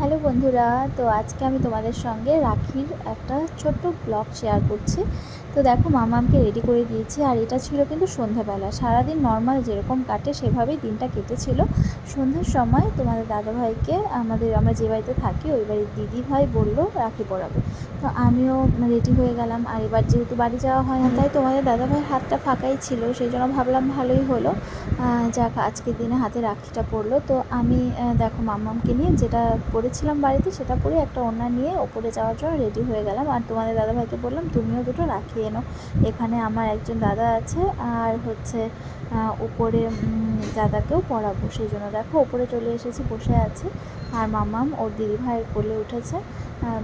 Hello বন্ধুরা, তো আজকে আমি তোমাদের সঙ্গে রাখির একটা ছোট্ট ব্লগ শেয়ার করছি। তো দেখো মামা মামামকে রেডি করে দিয়েছি, আর এটা ছিল কিন্তু সন্ধ্যাবেলা। সারাদিন নর্মাল যেরকম কাটে সেভাবেই দিনটা কেটেছিল। সন্ধ্যার সময় তোমাদের দাদাভাইকে আমাদের, আমরা যে বাড়িতে থাকি, ওই বাড়ির দিদি ভাই বলল, রাখি পরাবে। তো আমিও রেডি হয়ে গেলাম, আর এবার যেহেতু বাড়ি যাওয়া হয় না, তাই তোমাদের দাদাভাইয়ের হাতটা ফাঁকাই ছিল, সেই জন্য ভাবলাম ভালোই হলো। যাক, আজকের দিনে হাতে রাখিটা পড়ল। তো আমি দেখো মামামকে নিয়ে যেটা পরেছিলাম বাড়িতে সেটা পরে একটা ওড়না নিয়ে ওপরে যাওয়ার জন্য রেডি হয়ে গেলাম। আর তোমাদের দাদাভাইকে বললাম, তুমিও দুটো রাখি এনো এখানে আমার একজন দাদা আছে আর হচ্ছে উপরে দাদাকেও পড়াবো। সেই জন্য দেখো ওপরে চলে এসেছি, বসে আছে। আর মামাম ওর দিদিভাইয়ের কোলে উঠেছে।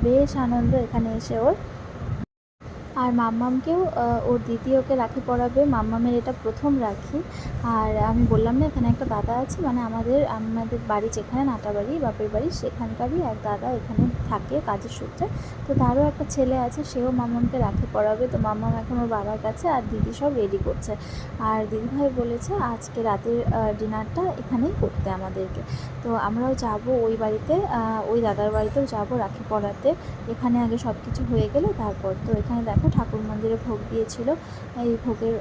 বেশ আনন্দ এখানে এসে ওর। আর মাম্মামকেও ওর দিদি ওকে রাখি পরাবে। মাম্মামের এটা প্রথম রাখি। আর আমি বললাম না, এখানে একটা দাদা আছে মানে আমাদের আমাদের বাড়ি যেখানে নাটাবাড়ি বাপের বাড়ি, সেখানকারই এক দাদা এখানে থাকে কাজের সূত্রে। তো তারও একটা ছেলে আছে, সেও মাম্মামকে রাখি পরাবে। তো মাম্মাম এখন ওর বাবার কাছে আর দিদি সব রেডি করছে। আর দিদিভাই বলেছে, আজকে রাতের ডিনারটা এখানেই করতে আমাদেরকে। তো আমরাও যাব ওই বাড়িতে ওই দাদার বাড়িতেও যাব রাখি পরাতে। এখানে আগে সব কিছু হয়ে গেলে তারপর। তো এখানে দেখো দেখো ঠাকুর মন্দিরে ভোগ দিয়েছিল। এই ভোগের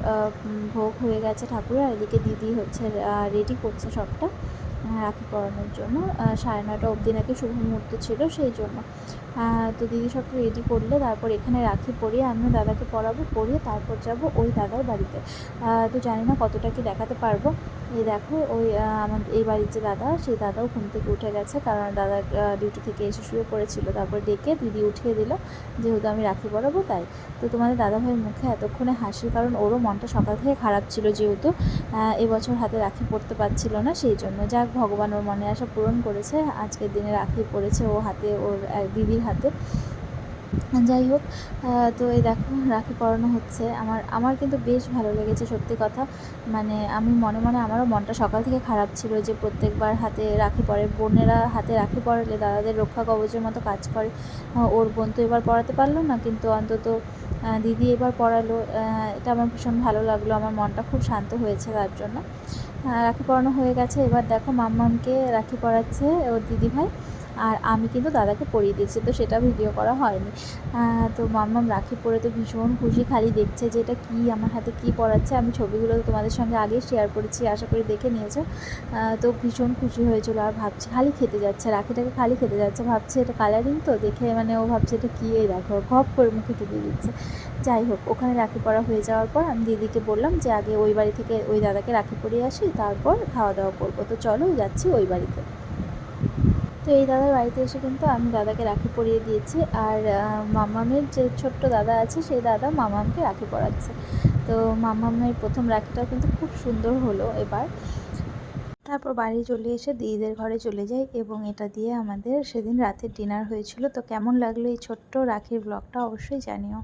ভোগ হয়ে গেছে ঠাকুরের, আর এদিকে দিদি হচ্ছে রেডি করছে সবটা রাখি পরানোর জন্য। সাড়ে নটা অবধি নাকি শুভ মুহূর্ত ছিল সেই জন্য। তো দিদি সব রেডি করলে, তারপর এখানে রাখি পরিয়ে আমিও দাদাকে পরাবো, পরিয়ে তারপর যাব ওই দাদার বাড়িতে। তো জানি না কতটা কি দেখাতে পারব। এই দেখো, ওই আমার এই বাড়ির যে দাদা, সেই দাদাও ঘুম থেকে উঠে গেছে কারণ দাদা ডিউটি থেকে এসে শুয়ে পড়েছিল। তারপর ডেকে দিদি উঠিয়ে দিল, যেহেতু আমি রাখি পরাবো তাই। তো তোমাদের দাদাভাইয়ের মুখে এতক্ষণে হাসি কারণ ওরও মনটা সকাল থেকে খারাপ ছিল যেহেতু এবছর হাতে রাখি পড়তে পারছিল না, সেই জন্য। যাক, ভগবান ওর মনে আশা পূরণ করেছে। আজকের দিনে রাখি পড়েছে ও হাতে, ওর দিদির হাতে। যাই হোক তো এই দেখো, রাখি পরানো হচ্ছে। আমার আমার কিন্তু বেশ ভালো লেগেছে, সত্যি কথা। মানে আমি মনে মনে আমারও মনটা সকাল থেকে খারাপ ছিল যে প্রত্যেকবার হাতে রাখি পরে, বোনেরা হাতে রাখি পরালে দাদাদের রক্ষা কবচের মতো কাজ করে। ওর বোন তো এবার পড়াতে পারল না, কিন্তু অন্তত দিদি এবার পড়ালো এটা আমার ভীষণ ভালো লাগল, আমার মনটা খুব শান্ত হয়েছে তার জন্য। রাখি পরানো হয়ে গেছে। এবার দেখো মাম্মামকে রাখি পরাচ্ছে ওর দিদিভাই। আর আমি কিন্তু দাদাকে পরিয়ে দিয়েছি, তো সেটা ভিডিও করা হয়নি। তো মাম্মাম রাখি পরে তো ভীষণ খুশি, খালি দেখছে যে এটা কী, আমার হাতে কী পড়াচ্ছে। আমি ছবিগুলো তোমাদের সঙ্গে আগেই শেয়ার করেছি, আশা করি দেখে নিয়েছো। তো ভীষণ খুশি হয়েছিল আর ভাবছি, খালি খেতে যাচ্ছে। রাখিটাকে খালি খেতে যাচ্ছে, ভাবছে এটা কালারিং তো, দেখে মানে ও ভাবছে এটা কী, এই দেখো ঘপ করে মুখে তুলে দিচ্ছে। যাই হোক, ওখানে রাখি পরা হয়ে যাওয়ার পর আমি দিদিকে বললাম যে আগে ওই বাড়ি থেকে ওই দাদাকে রাখি পরিয়ে আসি, তারপর খাওয়া দাওয়া করব। তো চলো যাচ্ছি ওই বাড়িতে। তো এই দাদার বাড়িতে এসে কিন্তু আমি দাদাকে রাখি পরিয়ে দিয়েছি আর মামামের যে ছোট্ট দাদা আছে সেই দাদা মামামকে রাখি পরাচ্ছে। তো মামামের প্রথম রাখিটাও কিন্তু খুব সুন্দর হলো এবার। তারপর বাড়ি চলে এসে দিদিদের ঘরে চলে যাই এবং এটা দিয়ে আমাদের সেদিন রাতের ডিনার হয়েছিল। তো কেমন লাগল এই ছোট্ট রাখির ব্লগটা অবশ্যই জানিও।